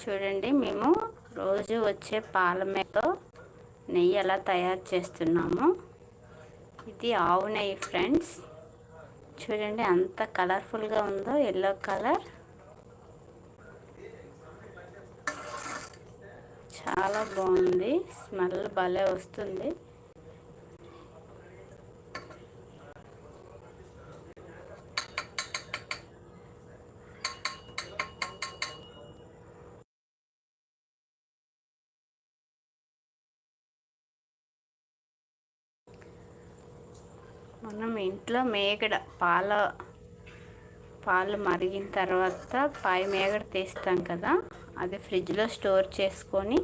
చూడండి మేము రోజు వచ్చే పాల మేతో నెయ్యి ఎలా తయారు చేస్తున్నాము. ఇది ఆవు నెయ్యి ఫ్రెండ్స్. చూడండి అంత కలర్ఫుల్గా ఉందో ఎల్లో కలర్ చాలా బాగుంది. స్మెల్ భలే వస్తుంది. మనం ఇంట్లో మేగడ పాల పాలు మరిగిన తర్వాత పై మేగడ తీస్తాం కదా అది ఫ్రిడ్జ్లో స్టోర్ చేసుకొని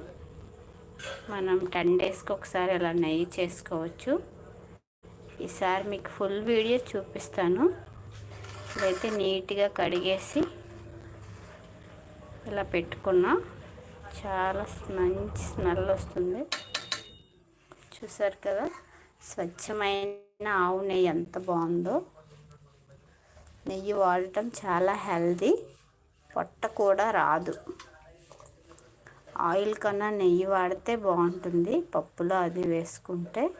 మనం టెన్ డేస్కి ఒకసారి అలా నెయ్యి చేసుకోవచ్చు. ఈసారి మీకు ఫుల్ వీడియో చూపిస్తాను. ఇదైతే నీట్గా కడిగేసి ఇలా పెట్టుకున్నా. చాలా మంచి స్మెల్ వస్తుంది. చూసారు కదా? స్వచ్ఛమైన ఆవు నెయ్యి ఎంత బాగుందో. నెయ్యి వాడటం చాలా హెల్దీ. పొట్ట కూడా రాదు. ఆయిల్ కన్నా నెయ్యి వాడితే బాగుంటుంది. పప్పులో అది వేసుకుంటే.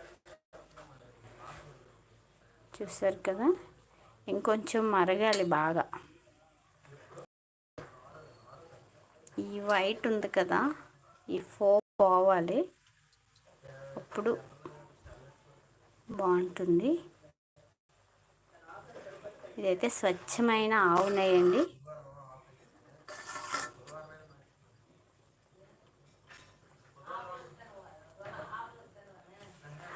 చూసారు కదా? ఇంకొంచెం మరగాలి బాగా. ఈ వైట్ ఉంది కదా? ఈ ఫో పోవాలి. అప్పుడు బాగుంటుంది. ఇదైతే స్వచ్ఛమైన ఆవు నెయ్యండి.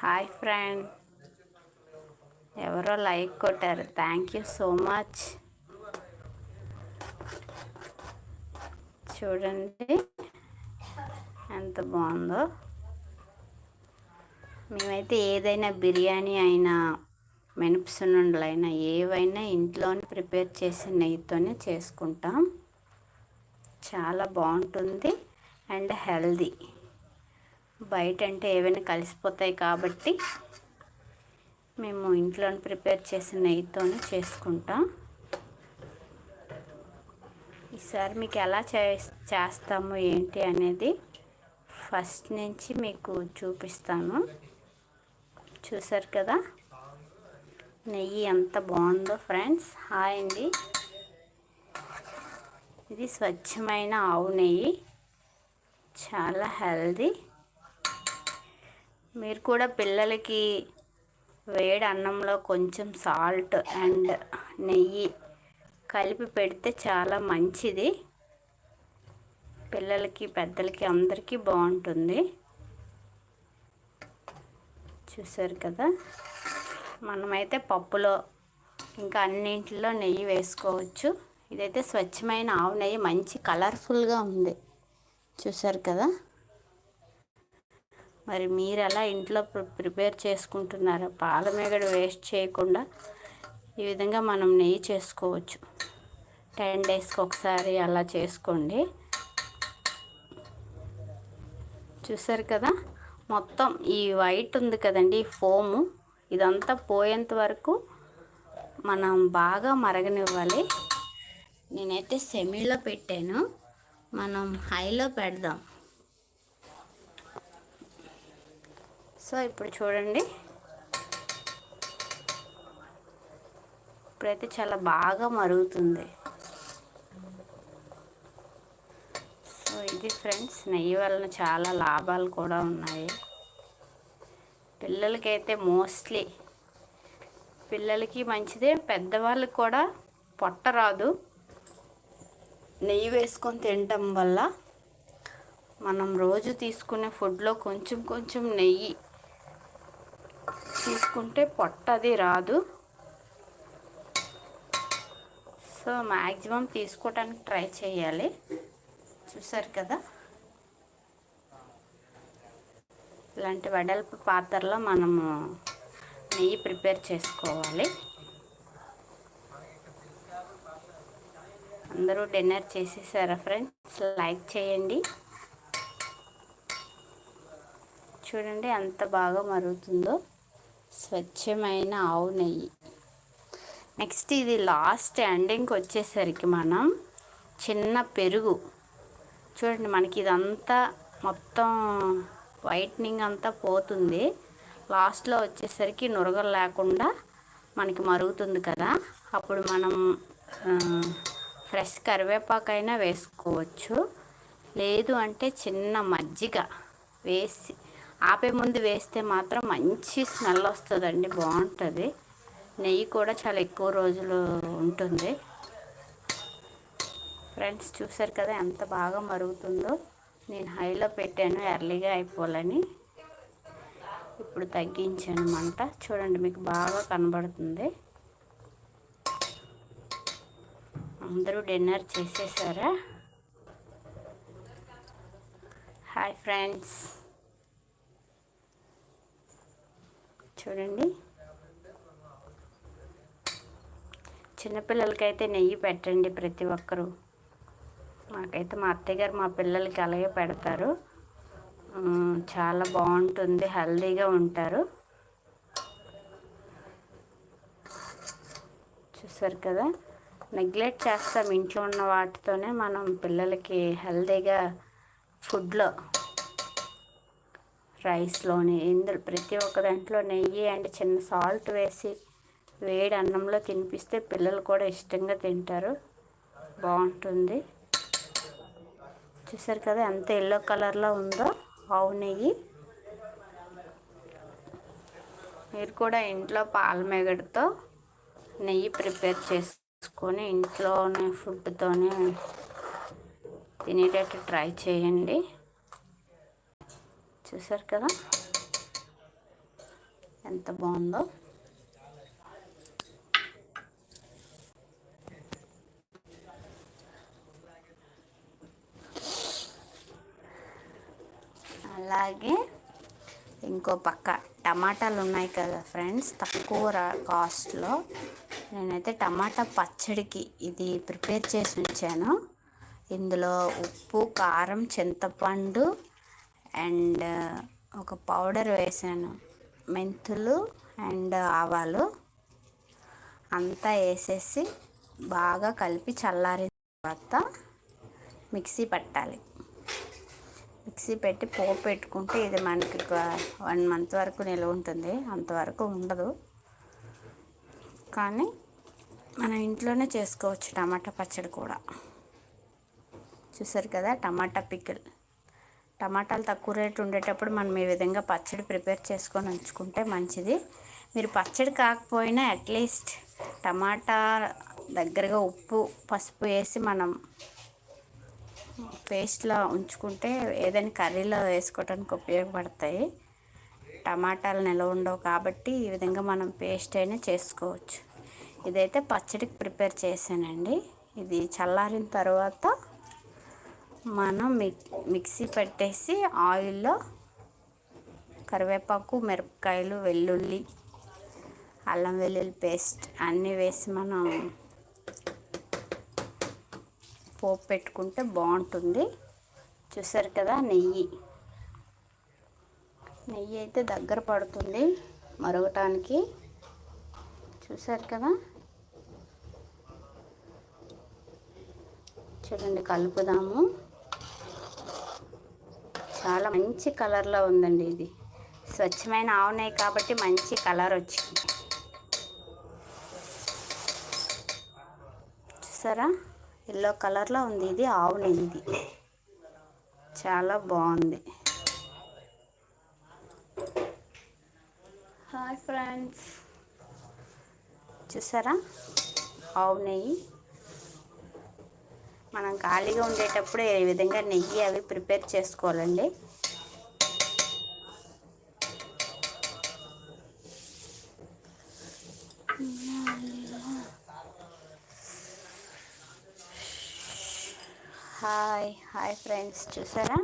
Hi friend. ఎవరో లైక్ కొట్టారు. Thank you so much. చూడండి ఎంత బాగుందో. మేమైతే ఏదైనా బిర్యానీ అయినా మినపసున్నుండలైనా ఏవైనా ఇంట్లోనే ప్రిపేర్ చేసి నెయ్యితోనే చేసుకుంటాం. చాలా బాగుంటుంది అండ్ హెల్దీ. బయట అంటే ఏవైనా కలిసిపోతాయి కాబట్టి మేము ఇంట్లోనే ప్రిపేర్ చేసిన నెయ్యితోనే చేసుకుంటాం. ఈసారి మీకు ఎలా చేస్తాము ఏంటి అనేది ఫస్ట్ నుంచి మీకు చూపిస్తాను. చూసారు కదా? నెయ్యి ఎంత బాగుందో ఫ్రెండ్స్. హాయ్ అండి. ఇది స్వచ్ఛమైన ఆవు నెయ్యి. చాలా హెల్దీ. మీరు కూడా పిల్లలకి వేడి అన్నంలో కొంచెం సాల్ట్ అండ్ నెయ్యి కలిపి పెడితే చాలా మంచిది. పిల్లలకి పెద్దలకి అందరికీ బాగుంటుంది. చూసారు కదా. మనమైతే పప్పులో ఇంకా అన్నింటిలో నెయ్యి వేసుకోవచ్చు. ఇదైతే స్వచ్ఛమైన ఆవు నెయ్యి మంచి కలర్ఫుల్గా ఉంది. చూసారు కదా. మరి మీరు ఎలా ఇంట్లో ప్రిపేర్ చేసుకుంటున్నారో పాలమేగడ వేస్ట్ చేయకుండా ఈ విధంగా మనం నెయ్యి చేసుకోవచ్చు. టెన్ డేస్కి ఒకసారి అలా చేసుకోండి. చూసారు కదా. మొత్తం ఈ వైట్ ఉంది కదండి ఈ ఫోము ఇదంతా పోయేంత వరకు మనం బాగా మరగనివ్వాలి. నేనైతే సెమీలో పెట్టాను. మనం హైలో పెడదాం. సో ఇప్పుడు చూడండి. ఇప్పుడైతే చాలా బాగా మరుగుతుంది. సో ఇది ఫ్రెండ్స్ నెయ్యి వలన చాలా లాభాలు కూడా ఉన్నాయి. పిల్లలకైతే మోస్ట్లీ పిల్లలకి మంచిదే పెద్దవాళ్ళకి కూడా పొట్ట రాదు. నెయ్యి వేసుకొని తినటం వల్ల మనం రోజు తీసుకునే ఫుడ్లో కొంచెం కొంచెం నెయ్యి తీసుకుంటే పొట్ట అది రాదు. సో మ్యాక్సిమం తీసుకోవడానికి ట్రై చేయాలి. చూసారు కదా? ఇలాంటి వెడల్పు పాత్రలో మనము నెయ్యి ప్రిపేర్ చేసుకోవాలి. అందరూ డిన్నర్ చేసేసారా ఫ్రెండ్స్? లైక్ చేయండి. చూడండి ఎంత బాగా మరుగుతుందో. స్వచ్ఛమైన ఆవు నెయ్యి. నెక్స్ట్ ఇది లాస్ట్ ఎండింగ్కి వచ్చేసరికి మనం చిన్న పెరుగు చూడండి మనకి ఇదంతా మొత్తం వైట్నింగ్ అంతా పోతుంది. లాస్ట్లో వచ్చేసరికి నురగలు లేకుండా మనకి మరుగుతుంది కదా. అప్పుడు మనం ఫ్రెష్ కరివేపాకైనా వేసుకోవచ్చు. లేదు అంటే చిన్న మజ్జిగ వేసి ఆపే ముందు వేస్తే మాత్రం మంచి స్మెల్ వస్తుందండి బాగుంటుంది. నెయ్యి కూడా చాలా ఎక్కువ రోజులు ఉంటుంది. ఫ్రెండ్స్ చూసారు కదా ఎంత బాగా మరుగుతుందో. నేను హైలో పెట్టాను ఎర్లీగా అయిపోవాలని. ఇప్పుడు తగ్గించాను మంట. చూడండి మీకు బాగా కనబడుతుంది. అందరూ డిన్నర్ చేసేసారా? Hi friends. చూడండి. చిన్నపిల్లలకైతే నెయ్యి పెట్టండి ప్రతి ఒక్కరూ. మాకైతే మా అత్తయ్య గారు మా పిల్లలకి అలాగే పెడతారు. చాలా బాగుంటుంది హెల్దీగా ఉంటారు. చూసారు కదా? నెగ్లెక్ట్ చేస్తాం ఇంట్లో ఉన్న వాటితోనే మనం పిల్లలకి హెల్దీగా ఫుడ్లో రైస్లోని ఇందులో ప్రతి ఒక్క దాంట్లో నెయ్యి అండ్ చిన్న సాల్ట్ వేసి వేడి అన్నంలో తినిపిస్తే పిల్లలు కూడా ఇష్టంగా తింటారు. బాగుంటుంది. చూసారు కదా ఎంత ఎల్లో కలర్లో ఉందో ఆవు నెయ్యి. మీరు కూడా ఇంట్లో పాల మేగడతో నెయ్యి ప్రిపేర్ చేసుకొని ఇంట్లోనే ఫుడ్తోనే తినేటట్టు ట్రై చేయండి. చూసారు కదా ఎంత బాగుందో. అలాగే ఇంకో పక్క టమాటాలు ఉన్నాయి కదా ఫ్రెండ్స్ తక్కువ కాస్ట్లో. నేనైతే టమాటా పచ్చడికి ఇది ప్రిపేర్ చేసి ఉంచాను. ఇందులో ఉప్పు కారం చింతపండు అండ్ ఒక పౌడర్ వేసాను. మెంతులు అండ్ ఆవాలు అంతా వేసేసి బాగా కలిపి చల్లారిన తర్వాత మిక్సీ పట్టాలి. మిక్సీ పెట్టి పోపు పెట్టుకుంటే ఇది మనకి వన్ మంత్ వరకు నిల్వ ఉంటుంది. అంతవరకు ఉండదు. కానీ మనం ఇంట్లోనే చేసుకోవచ్చు టమాటా పచ్చడి కూడా. చూసారు కదా? Tomato pickle. టమాటాలు తక్కువ రేటు ఉండేటప్పుడు మనం ఈ విధంగా పచ్చడి ప్రిపేర్ చేసుకొని ఉంచుకుంటే మంచిది. మీరు పచ్చడి కాకపోయినా అట్లీస్ట్ టమాటా దగ్గరగా ఉప్పు పసుపు వేసి మనం పేస్ట్లో ఉంచుకుంటే ఏదైనా కర్రీలో వేసుకోవడానికి ఉపయోగపడతాయి. టమాటాలు నిల్వ ఉండవు కాబట్టి ఈ విధంగా మనం పేస్ట్ అయినా చేసుకోవచ్చు. ఇదైతే పచ్చడికి ప్రిపేర్ చేశానండి. ఇది చల్లారిన తర్వాత మనం మిక్సీ పెట్టేసి ఆయిల్లో కరివేపాకు మిరపకాయలు వెల్లుల్లి అల్లం వెల్లుల్లి పేస్ట్ అన్నీ వేసి మనం పోపు పెట్టుకుంటే బాగుంటుంది. చూసారు కదా నెయ్యి. నెయ్యి అయితే దగ్గర పడుతుంది మరగటానికి. చూసారు కదా? చూడండి కలుపుదాము. చాలా మంచి కలర్లో ఉందండి ఇది. స్వచ్ఛమైన ఆవు నెయ్యి కాబట్టి మంచి కలర్ వచ్చింది. చూసారా? ఎల్లో కలర్లో ఉంది. ఇది ఆవు నెయ్యి చాలా బాగుంది. Hi friends. చూసారా? ఆవు నెయ్యి. మనం ఖాళీగా ఉండేటప్పుడు ఏ విధంగా నెయ్యి అవి ప్రిపేర్ చేసుకోవాలండి. Hi hi friends. చూసారా?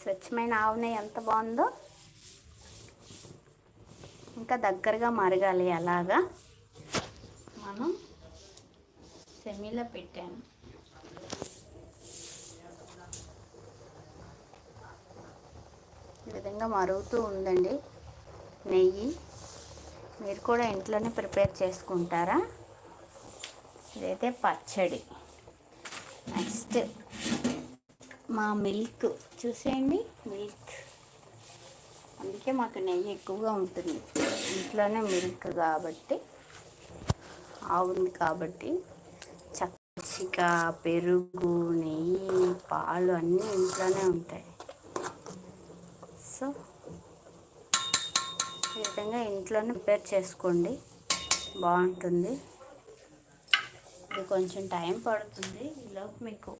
స్వచ్ఛమైన ఆవు నెయ్యి ఎంత బాగుందో. ఇంకా దగ్గరగా మరగాలి అలాగా. మనం సెమీలో పెట్టాను ఈ విధంగా మరుగుతూ ఉందండి. నెయ్యి. మీరు కూడా ఇంట్లోనే ప్రిపేర్ చేసుకుంటారా? ఇదైతే పచ్చడి. నెక్స్ట్ మా మిల్క్ చూసేయండి మిల్క్. అందుకే మాకు నెయ్యి ఎక్కువగా ఉంటుంది. ఇంట్లోనే మిల్క్ కాబట్టి ఆవుంది కాబట్టి చచ్చిక పెరుగు నెయ్యి పాలు అన్నీ ఇంట్లోనే ఉంటాయి. సో ఈ విధంగా ఇంట్లోనే ప్రిపేర్ చేసుకోండి. బాగుంటుంది. ఇది కొంచెం టైం పడుతుంది ఈలోపు మీకు